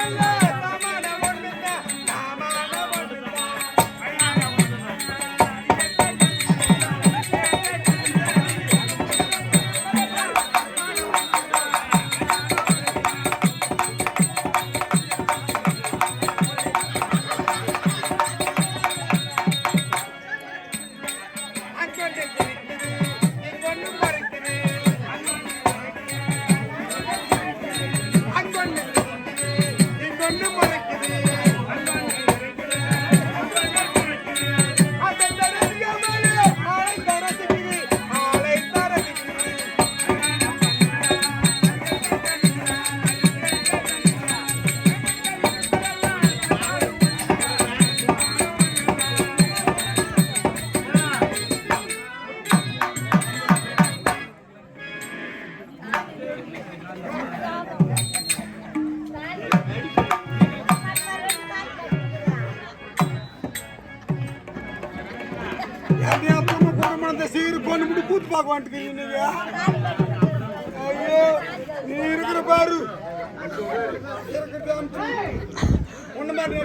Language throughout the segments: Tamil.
Hallelujah.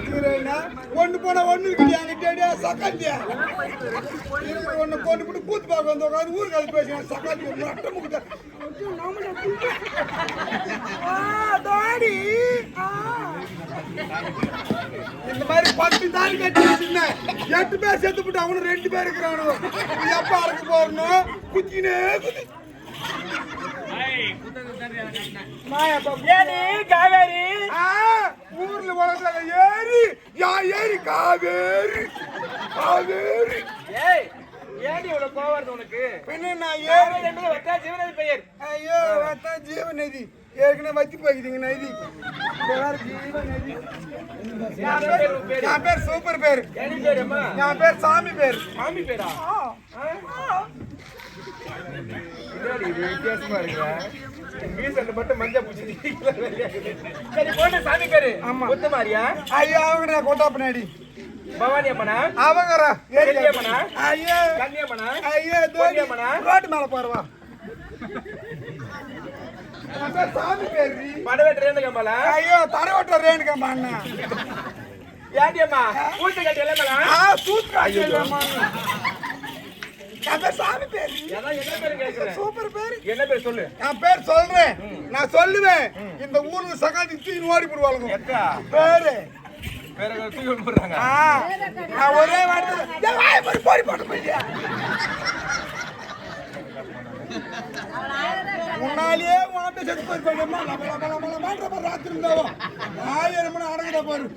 உன்ன மாதிரி எடுத்துக்கிறேன்னா ஒண்ணு போனா ஒண்ணு இருக்குது என்கிட்ட சக்காத்தியா இருக்கிற ஒண்ணு கொண்டு முடி கூத்து பார்க்க வந்து உட்காந்து ஊருக்கு அது பேசுறேன் சக்காத்தி மட்ட முக்கிட்ட இந்த மாதிரி பத்து தாடி கட்டி வச்சிருந்தேன் எட்டு பேர் செத்து போட்டு அவனு ரெண்டு பேர் இருக்கிறானு? எப்ப அறுக்க போறணும் குத்தினே குத்தி. ஏடி காவேரி? ஊர்ல உலகத்துல ஏரி யா ஏரி காவேரி. காவேரி. ஏய் ஏடி இவ்வளவு கோவம் வருது உனக்கு? பின்ன நான் ஏரி என்பது ஜீவனதி பெயர். ஐயோ அதான் ஜீவநதி. ஏற்கனவே வத்தி போய்க்குதுங்க நதி. ஜீவநதி. என் பேர் சூப்பர் பேர். என் பேர் சாமி பேர். மாமி பேரா? வித்தியாசமா இருக்கிற? மீசல்ல மட்டும் மஞ்சள் பூச்சி சரி போட்டு சாமி பேரு ஆமா. கொத்த மாதிரியா ஐயோ அவங்க கொட்டா பின்னாடி. பவானி அம்மனா அவங்கரா கன்னியம்மனா? ஐயோ. கன்னியம்மனா? ஐயோ தோனி. கன்னியம்மனா? ரோட்டு மேல போறவா சாமி பேர் படவேட்டு ரேணுகம்மாளா ஐயோ தரவட்ட ரேணுகம்மா அண்ணா. ஏடி அம்மா பூச்சி கட்டி ஆ சூத்ராஜ் இல்லம்மா சாமி பேர். சூப்பர் பேர். என்ன பேர் சொல்லு? என் பேர் சொல்றேன். நான் சொல்லுவேன். இந்த ஊர்ல சகாதி தூக்கி ஓடி போடுவாளுங்க. பேரு. நான் ஒரே வார்த்தை. போடி போட்டு போயிட்டியா முன்னாலேயே வாட்ட செத்து போயிருப்பாங்கம்மா லப லப லப லபான்ற பாரு ராத்திரி இருந்தாவோ. ஆயிரம் மணி அடங்குதா பாரு.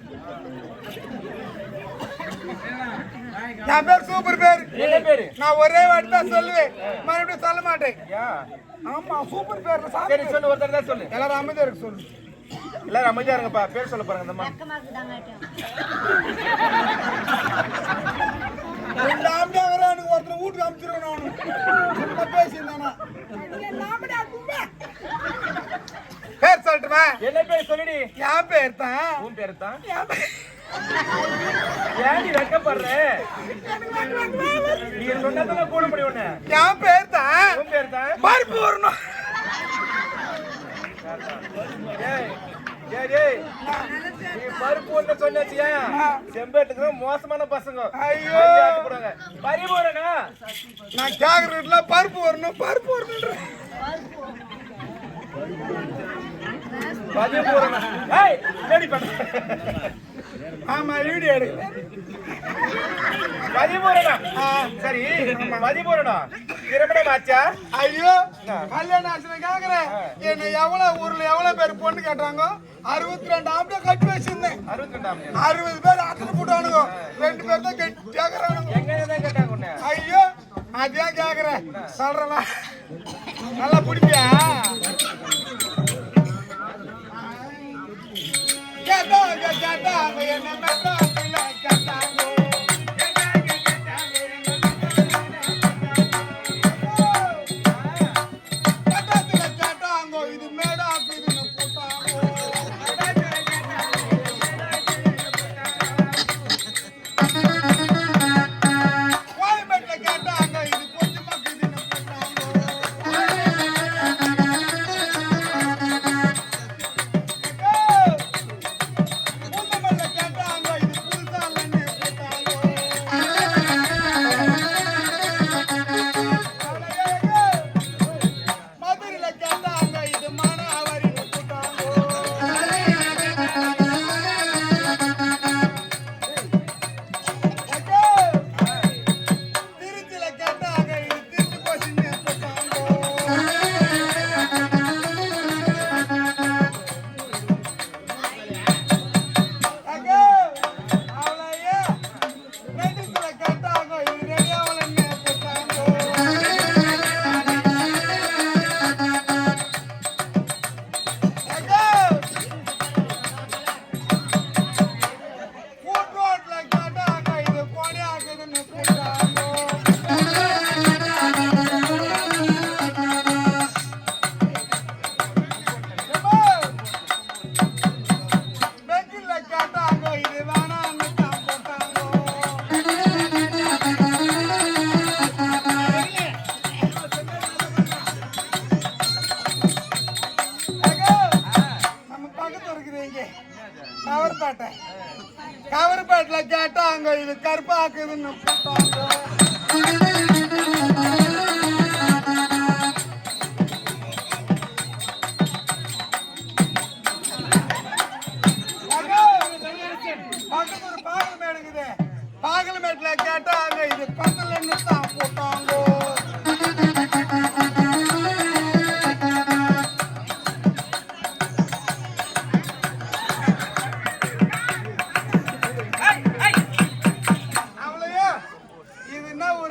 என் பேர் சூப்பர் பேர். என்ன பேரு? நான் ஒரே வாட்டி தான் சொல்லுவேன். மறுபடியும் சொல்ல மாட்டேன். ஆமா சூப்பர் சாமி சரி சொல்லு ஒருத்தர் தான் சொல்லு. எல்லாரும் அமைதியா இருக்கு சொல்லு. எல்லாரும் அமைதியா இருங்கப்பா. பேர் சொல்ல பாருங்க இந்த ஆம்பளை வரானுங்க ஒருத்தர் வீட்டுக்கு நானு சும்மா பேசியிருந்தானா? பேர் சொல்லட்டுமா? என்ன பேர் சொல்லுடி? என் பேர் தான். உன் பேர் தான்? ஏன்டி வெட்கப்படுற நீ சொன்னதுல கூட முடியும் உன்னை என் பேர் தான் உன் பேர் தான் பருப்பு வரணும் பருப்பு ஒண்ணு சொன்னாச்சியா. செம்பேட்டுக்கு மோசமான பசங்க. ஐயோ. போடுவாங்க பரிபூரணா? நான் கேக்குறதுல பருப்பு வரணும் பருப்பு வரணும் பரிபூரணா. ஏய் பண்ண ஆமா வீடியோ எடுக்கிறேன் பரிபூரணா சரி. பரிபூரணா திருமணம் ஆச்சா? ஐயோ கல்யாணம் ஆச்சுன்னு கேக்குறேன். என்ன எவ்வளவு ஊர்ல எவ்வளவு பேர் பொண்ணு கேட்டாங்க? அறுபத்தி ரெண்டு ஆம்பளை கட்டி வச்சிருந்தேன். அறுபது பேர் அட்டனை போட்டானுங்க. ரெண்டு பேர் தான் உன்னை? ஐயோ அதான் கேக்குறேன். சொல்றவா நல்லா பிடிப்பியா கேட்டாங்க கேட்டாங்க என்ன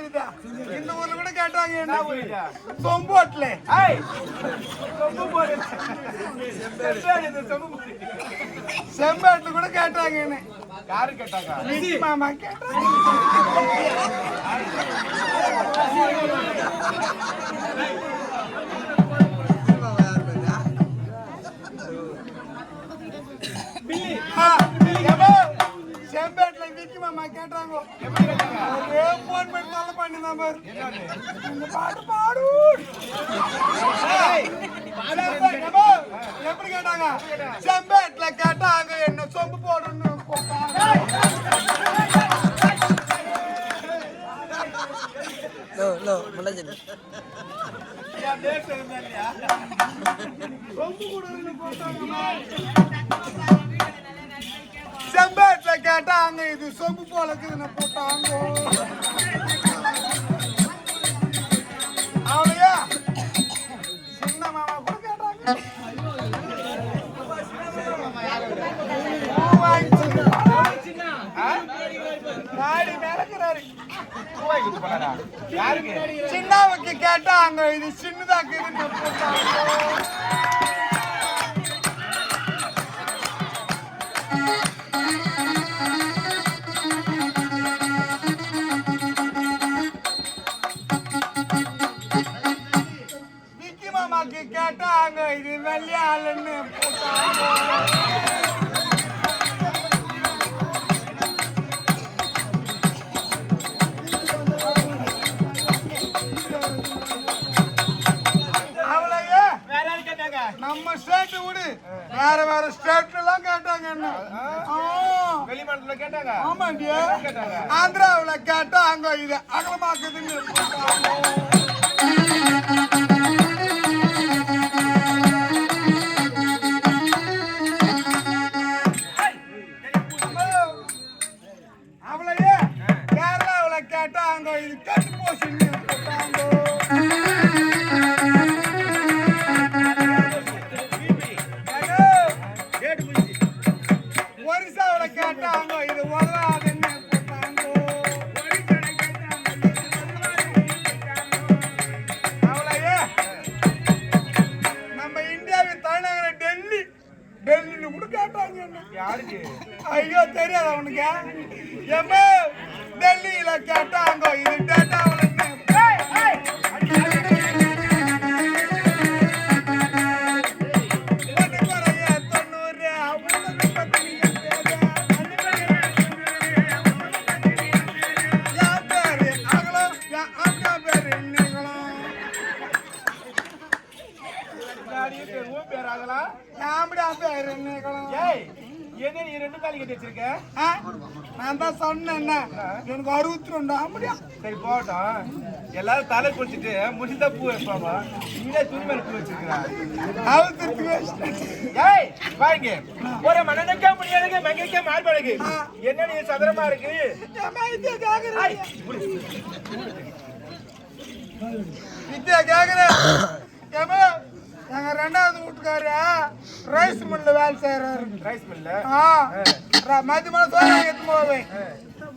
இதா இந்த ஊர்ல கூட கேட்டாங்க என்ன? ஏய் சொம்பு இது சொம்பு கூட கேட்டாங்க என்ன? யாரு கேட்டாங்க விஜி மாமா கேட்டாங்க மாமா கேட்டாங்க ஒரே போன் பண்ணி தொல்லை இந்த பாட்டு பாடு எப்படி கேட்டாங்க செம்பேட்ல கேட்டாங்க என்ன சொம்பு போடணும் கேட்டாங்க இது சொம்பு போல இருக்குதுன்னு போட்டாங்க. அவளையா சின்ன மாமா கூட கேட்டாங்க. பூ கேட்டா அங்க இது சின்னதாக்குதுன்னு போட்டாங்க. மாமாக்கு கேட்டாங்க இது வெள்ளையாளுன்னு நம்ம ஸ்டேட் விடு. வேற வேற ஸ்டேட்ல எல்லாம் கேட்டாங்க என்ன? வெளிமாநிலத்துல கேட்டாங்க. ஆமாண்டியா. கேட்டாங்க? ஆந்திராவுல கேட்டா அங்க இது அகலமாக்குதுன்னு தெரியாது அவனுக்கு எம்மோ டெல்லியில கேட்டாங்க இது என்ன தாலி கட்டி வச்சிருக்க? நான் தான் சொன்னேன் எனக்கு அறுபத்தி ரெண்டு. சரி போகட்டும் எல்லாரும் தலை குளிச்சுட்டு முடிந்தா பூ வைப்பாங்க இங்கே துணி மேல பூ வச்சிருக்கிறான் பாருங்க. ஒரு மனநக்க முடியாதுங்க மங்கைக்க மார்பழகு என்ன நீ சதுரமா இருக்கு. வித்யா கேக்குறேன். எங்க ரெண்டாவது வீட்டுக்காரு ரைஸ் மில்ல வேலை செய்யறாரு ரைஸ் மில்ல ஆ, ர- மதிய மேல சோறு எடுத்து போவேன்.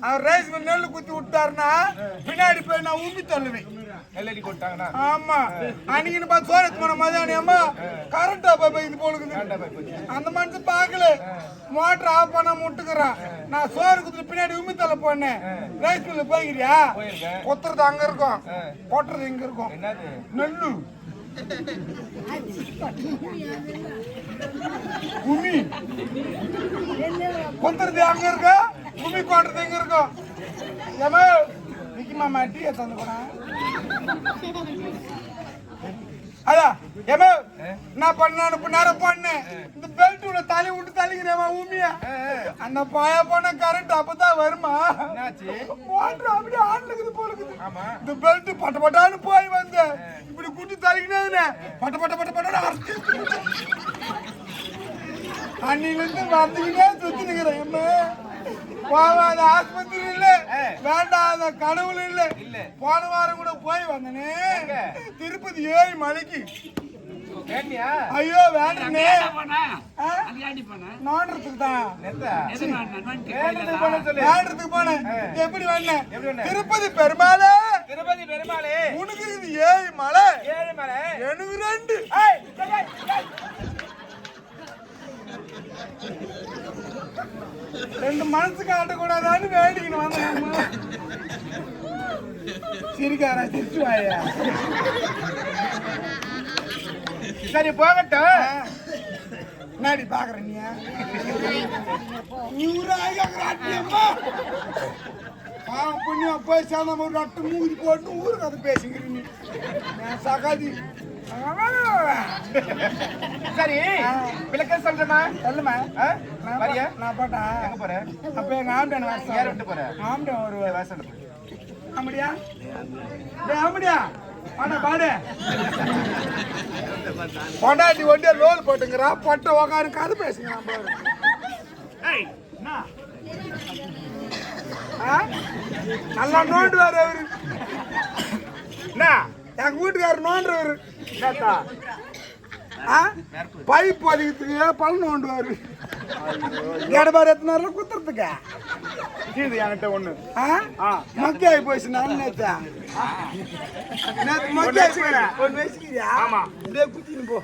அவர் ரைஸ் மில் நெல்லு குத்தி விட்டாருன்னா பின்னாடி போய் நான் உம்பி தள்ளுவேன். நெல்லடி கொட்டாங்கன்னா ஆமா. அன்னைக்கு பார்த்து சோறு எடுத்து போன மதியானம் அம்மா கரண்டா போய் இது போலுக்குது. அந்த மனுஷன் பார்க்கல. மோட்டர் ஆஃப் பண்ண முட்டுக்கிறான் நான் சோறு குத்துட்டு பின்னாடி உமி தள்ள போனேன். ரைஸ் மில்ல போய்கிறியா கொத்துறது அங்க இருக்கும். கொட்டுறது இங்க இருக்கும். நெல்லு. உமி கொத்துறது அங்க இருக்க? உமி கொட்டுறது எங்க இருக்கும் ஏமா விக்கி மாமா டீ தந்து போனா அதான் ஏமா நான் பண்ண இந்த பெல்ட் உள்ள தலை விட்டு தள்ளிக்கிறேன் உண்மையா அந்த பாய போன கரண்ட் அப்பதான் வருமா? மோட்டர் அப்படியே ஆன் இருக்குது போல இருக்குது இந்த பெல்ட் பட்ட பட்டான்னு போய் வந்தேன். இப்படி குட்டி தள்ளிக்கினே பட்ட பட்ட பட்ட பட்ட அன்னிலிருந்து வந்துக்கிட்டே சுத்தி நிக்கிறேன் எம்மா போவாத ஆஸ்பத்திரி இல்ல. வேண்டாத கடவுள் இல்ல. இல்ல. போன வாரம் கூட போய் வந்தனே? திருப்பதி ஏழு மலைக்கு. ஐயோ போனேன் நோண்டுறதுக்கு தான். வேண்டதுக்கு போனேன் எப்படி வந்தேன் எப்படி வந்த? திருப்பதி பெருமாளே. திருப்பதி பெருமாளே. உனக்கு இது ஏழு மலை. ஏழுமலை எனக்கு ரெண்டு. ரெண்டு மனசு காட்டக்கூடாதான்னு வேண்டிக்கணும் வந்தேன். சிரிக்காரா சிரிச்சுவாயா? சரி போகட்டும். முன்னாடி பாக்குற நீ. ஊராயிரம்மா பாவம் புண்ணியம் போய் சேர்ந்த ஒரு நட்டு மூடி போட்டு ஊருக்கு அதை பேசுங்கிறீ நீ சகாதி. சரி விளக்கம் சொல்றமா சொல்லுமா? வரியா? நான் போட்டா? எங்க போற? அப்ப எங்க ஆம்டன் யார விட்டு போற? ஆம்டன் ஒரு வாசல் ஆமடியா டேய் ஆமடியா பாடா பாடு. பொண்டாட்டி ஒண்டியா லோல் போட்டுங்கிறா பொட்டை உக்காரு கதை பேசுங்கிறான் பாரு ஏய் என்ன? நல்லா நோண்டுவாரு அவரு. என்ன? எங்க வீட்டுக்காரர் நோண்டுவாரு? பைப் பதிக்கிறதுக்கு பல் நோண்டுவாரு. எடபாரு எத்தனாரில் குத்துறதுக்கு? இது என்கிட்ட ஒண்ணு. ஆ? மக்கி ஆகி போச்சு நான் நேத்து நேத்து மக்கி ஆகி ஒன்று வச்சுக்கிறியா? ஆமா. இப்படியே குத்தின்னு போ.